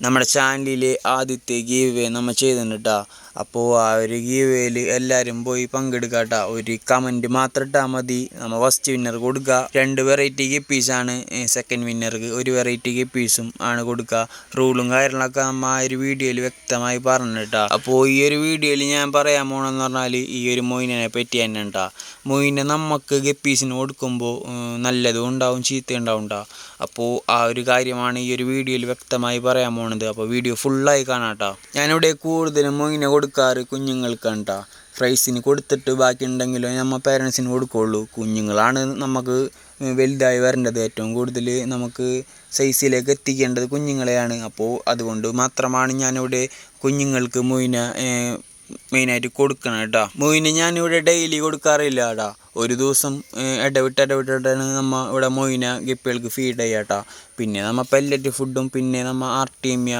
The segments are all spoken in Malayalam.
നമ്മുടെ ചാനലിലെ ആദ്യത്തെ ഗീവ് വേ നമ്മൾ ചെയ്തിട്ടുണ്ട് കേട്ടോ അപ്പോൾ ആ ഒരു ഗീവേയിൽ എല്ലാവരും പോയി പങ്കെടുക്കുക കേട്ടോ ഒരു കമന്റ് മാത്രം ഇട്ടാൽ മതി. നമ്മൾ ഫസ്റ്റ് വിന്നർ കൊടുക്കുക രണ്ട് വെറൈറ്റി ഗപ്പീസാണ് സെക്കൻഡ് വിന്നർക്ക് ഒരു വെറൈറ്റി ഗപ്പീസും ആണ് കൊടുക്കുക റൂളും കാര്യങ്ങളൊക്കെ നമ്മൾ ആ ഒരു വീഡിയോയിൽ വ്യക്തമായി പറഞ്ഞു കേട്ടോ അപ്പോൾ ഈ ഒരു വീഡിയോയിൽ ഞാൻ പറയാൻ പോകണമെന്ന് പറഞ്ഞാൽ ഈ ഒരു മൊയിനെ പറ്റി തന്നെ കേട്ടോ മൊയിനെ നമുക്ക് ഗപ്പീസിന് കൊടുക്കുമ്പോൾ നല്ലതും ഉണ്ടാവും ചീത്ത ഉണ്ടാവും ട്ടോ. അപ്പോൾ ആ ഒരു കാര്യമാണ് ഈ ഒരു വീഡിയോയിൽ വ്യക്തമായി പറയാൻ പോണത് അപ്പോൾ വീഡിയോ ഫുള്ളായി കാണാട്ടോ. ഞാനിവിടെ കൂടുതലും മൊയിനെ കൊടുക്കാറ് കുഞ്ഞുങ്ങൾക്കാണ് കേട്ടോ ഫ്രൈസിന് കൊടുത്തിട്ട് ബാക്കി ഉണ്ടെങ്കിലോ നമ്മൾ പേരൻസിന് കൊടുക്കുകയുള്ളൂ കുഞ്ഞുങ്ങളാണ് നമുക്ക് വലുതായി വരേണ്ടത്. ഏറ്റവും കൂടുതൽ നമുക്ക് സൈസിലേക്ക് എത്തിക്കേണ്ടത് കുഞ്ഞുങ്ങളെയാണ്. അപ്പോൾ അതുകൊണ്ട് മാത്രമാണ് ഞാനിവിടെ കുഞ്ഞുങ്ങൾക്ക് മൊയിന മെയിനായിട്ട് കൊടുക്കണം കേട്ടോ മൊയിന് ഞാനിവിടെ ഡെയിലി കൊടുക്കാറില്ല കേട്ടോ ഒരു ദിവസം ഇടവിട്ട് ഇടവിട്ടിട്ടാണ് നമ്മൾ ഇവിടെ മൊയിന ഗപ്പികൾക്ക് ഫീഡ് ചെയ്യുക കേട്ടോ പിന്നെ നമ്മൾ പെല്ലറ്റ് ഫുഡും പിന്നെ നമ്മൾ ആർട്ടീമിയ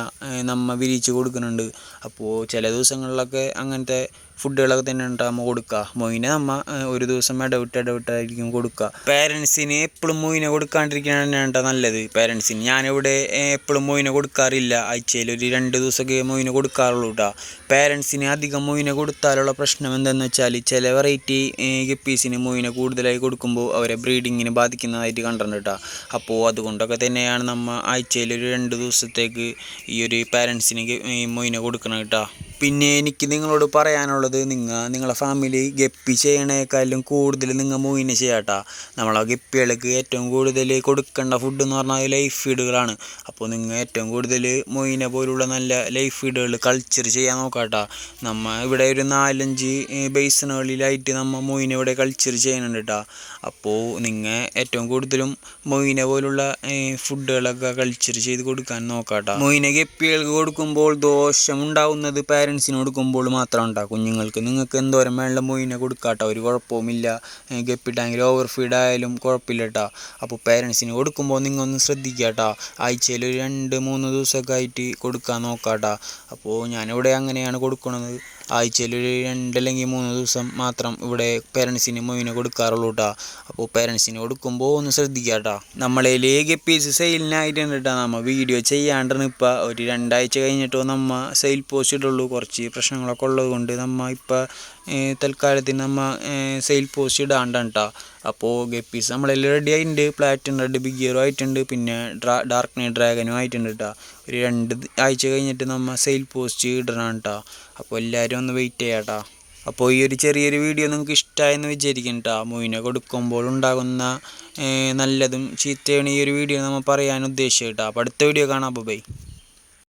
നമ്മൾ വിരിച്ച് കൊടുക്കുന്നുണ്ട്. അപ്പോൾ ചില ദിവസങ്ങളിലൊക്കെ അങ്ങനത്തെ ഫുഡുകളൊക്കെ തന്നെ ഉണ്ട് നമ്മൾ കൊടുക്കുക മൊയിനെ നമ്മൾ ഒരു ദിവസം ഇടവിട്ട് ഇടവിട്ടായിരിക്കും കൊടുക്കുക പേരൻസിന് എപ്പോഴും മൊയിനെ കൊടുക്കാണ്ടിരിക്കുകയാണ് തന്നെയാണ് നല്ലത്. പേരൻസിന് ഞാനിവിടെ എപ്പോഴും മൊയിനെ കൊടുക്കാറില്ല. ആഴ്ചയിൽ ഒരു രണ്ട് ദിവസമൊക്കെ മൊയിനെ കൊടുക്കാറുള്ളൂ കേട്ടോ പേരൻസിന് അധികം മൊയിനെ കൊടുത്താലുള്ള പ്രശ്നം എന്താണെന്ന് വെച്ചാൽ ചില വെറൈറ്റി ഗപ്പീസിന് മൊയിനെ കൂടുതലായി കൊടുക്കുമ്പോൾ അവരെ ബ്രീഡിങ്ങിന് ബാധിക്കുന്നതായിട്ട് കണ്ടിട്ടുണ്ട് കേട്ടോ. അപ്പോൾ അതുകൊണ്ടൊക്കെ തന്നെയാണ് നമ്മൾ ആഴ്ചയിൽ ഒരു രണ്ട് ദിവസത്തേക്ക് ഈ ഒരു പാരൻസിന് മൊയിനെ കൊടുക്കണം കേട്ടോ. പിന്നെ എനിക്ക് നിങ്ങളോട് പറയാനുള്ളത് നിങ്ങൾ നിങ്ങളെ ഫാമിലി ഗപ്പി ചെയ്യണേക്കാളും കൂടുതൽ നിങ്ങൾ മൊയിനെ ചെയ്യാട്ടാ. നമ്മളെ ഗപ്പികൾക്ക് ഏറ്റവും കൂടുതൽ കൊടുക്കേണ്ട ഫുഡ് എന്ന് പറഞ്ഞാൽ ലൈഫ് ഫീഡുകളാണ് അപ്പോൾ നിങ്ങൾ ഏറ്റവും കൂടുതൽ മൊയിനെ പോലുള്ള നല്ല ലൈഫ് ഫീഡുകൾ കൾച്ചർ ചെയ്യാൻ നോക്കാട്ടോ. നമ്മൾ ഇവിടെ ഒരു നാലഞ്ച് ബേസിനുകളിലായിട്ട് നമ്മൾ മൊയിനെ ഇവിടെ കൾച്ചർ ചെയ്യുന്നുണ്ട് കേട്ടോ അപ്പോൾ നിങ്ങൾ ഏറ്റവും കൂടുതലും മൊയിനെ പോലുള്ള ഫുഡുകളൊക്കെ കൾച്ചർ ചെയ്ത് കൊടുക്കാൻ നോക്കാട്ടോ. മൊയിനെ ഗപ്പികൾക്ക് കൊടുക്കുമ്പോൾ ദോഷം ഉണ്ടാവുന്നത് പാരൻസിന് കൊടുക്കുമ്പോൾ മാത്രം ഉണ്ടാകും കുഞ്ഞുങ്ങൾക്ക് നിങ്ങൾക്ക് എന്തോരം വേണ്ട മൊയിനെ കൊടുക്കാട്ടോ. ഒരു കുഴപ്പവുമില്ല. ഗപ്പിട്ടാങ്കിൽ ഗപ്പി ടാങ്കിൽ ഓവർ ഫീഡ് ആയാലും കുഴപ്പമില്ല കേട്ടോ അപ്പോൾ പാരൻസിന് കൊടുക്കുമ്പോൾ നിങ്ങൾ ഒന്ന് ശ്രദ്ധിക്കുക കേട്ടോ ആഴ്ചയിൽ ഒരു രണ്ട് മൂന്ന് ദിവസമൊക്കെ ആയിട്ട് കൊടുക്കാൻ നോക്കാം കേട്ടോ അപ്പോൾ ഞാനിവിടെ അങ്ങനെയാണ് കൊടുക്കുന്നത് ആഴ്ചയിൽ ഒരു രണ്ട് അല്ലെങ്കിൽ മൂന്ന് ദിവസം മാത്രം ഇവിടെ പേരൻസിന് മൊയിനെ കൊടുക്കാറുള്ളൂ കേട്ടോ അപ്പോൾ പേരൻസിന് കൊടുക്കുമ്പോൾ ഒന്ന് ശ്രദ്ധിക്കുക കേട്ടോ നമ്മളതിൽ ഗപ്പീസ് സെയിലിനായിട്ടുണ്ട് കേട്ടോ നമ്മൾ വീഡിയോ ചെയ്യാണ്ടാണ് ഇപ്പോൾ ഒരു രണ്ടാഴ്ച കഴിഞ്ഞിട്ടോ നമ്മൾ സെയിൽ പോസ്റ്റ് ഇടുള്ളൂ. കുറച്ച് പ്രശ്നങ്ങളൊക്കെ ഉള്ളത് കൊണ്ട് നമ്മൾ ഇപ്പോൾ തൽക്കാലത്തിന് നമ്മൾ സെയിൽ പോസ്റ്റ് ഇടാണ്ടാണ് കേട്ടോ അപ്പോൾ ഗപ്പീസ് നമ്മളെല്ലാം റെഡി ആയിട്ടുണ്ട്. പ്ലാറ്റിൻ റെഡ് ബിഗ് ഗിയറും ആയിട്ടുണ്ട് പിന്നെ ഡ്രാ ഡാർക്ക് നൈറ്റ് ഡ്രാഗനും ആയിട്ടുണ്ട് കേട്ടോ ഒരു രണ്ട് ആഴ്ച കഴിഞ്ഞിട്ട് നമ്മൾ സെയിൽ പോസ്റ്റ് ഇടണം കേട്ടോ അപ്പോൾ എല്ലാവരും ഒന്ന് വെയിറ്റ് ചെയ്യാം കേട്ടോ അപ്പോൾ ഈ ഒരു ചെറിയൊരു വീഡിയോ നിങ്ങൾക്ക് ഇഷ്ടമായെന്ന് വിചാരിക്കും കേട്ടോ മൊയിനെ കൊടുക്കുമ്പോൾ ഉണ്ടാകുന്ന നല്ലതും ചീത്തയാണ് ഈ ഒരു വീഡിയോ നമ്മൾ പറയാൻ ഉദ്ദേശിച്ചു കേട്ടോ അപ്പോൾ അടുത്ത വീഡിയോ കാണാം. അപ്പോൾ ബൈ